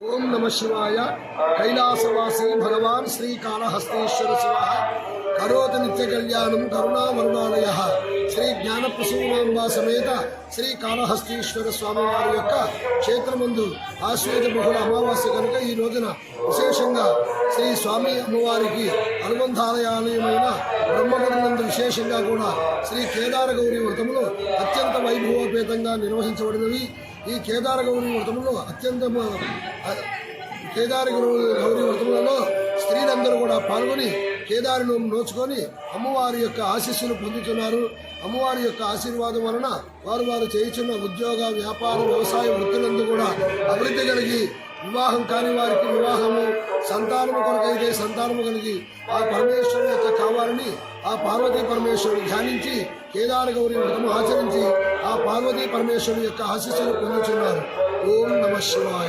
ఓం నమ శివాయ. కైలాసవాసీ భగవాన్ శ్రీకాళహస్తీశ్వర శివ కరోత నిత్య కళ్యాణం కరుణావరుణాలయ శ్రీ జ్ఞానప్రసూనాంబ సమేత శ్రీ కాళహస్తీశ్వర స్వామివారి యొక్క క్షేత్రమందు ఆశ్వేజ బహుళ అమావాస్య కనుక ఈ రోజున విశేషంగా శ్రీ స్వామి అమ్మవారికి అనుబంధాలయాలయమైన బ్రహ్మగుడినందు విశేషంగా కూడా శ్రీ కేదార గౌరీ వ్రతములు అత్యంత వైభవోపేతంగా నిర్వహించబడినవి. ఈ కేదార గౌరీ వ్రతములో అత్యంత కేదార గౌరీ వ్రతములలో స్త్రీలందరూ కూడా పాల్గొని కేదారును నోచుకొని అమ్మవారి యొక్క ఆశీస్సులు పొందుతున్నారు. అమ్మవారి యొక్క ఆశీర్వాదం వలన వారు వారు చేయుచున్న ఉద్యోగ వ్యాపార వ్యవసాయ వృత్తులందు కూడా అభివృద్ధి కలిగి వివాహం కాని వారికి వివాహము సంతానము కొరకైతే సంతానము కలిగి ఆ పరమేశ్వరుని యొక్క కావాలని ఆ పార్వతీ పరమేశ్వరుని ధ్యానించి కేదార గౌరీ వ్రతము ఆచరించి పార్వతీ పరమేశ్వరుని యొక్క ఆశీస్సులు పొందుతున్నారు ఓం నమ శివాయ.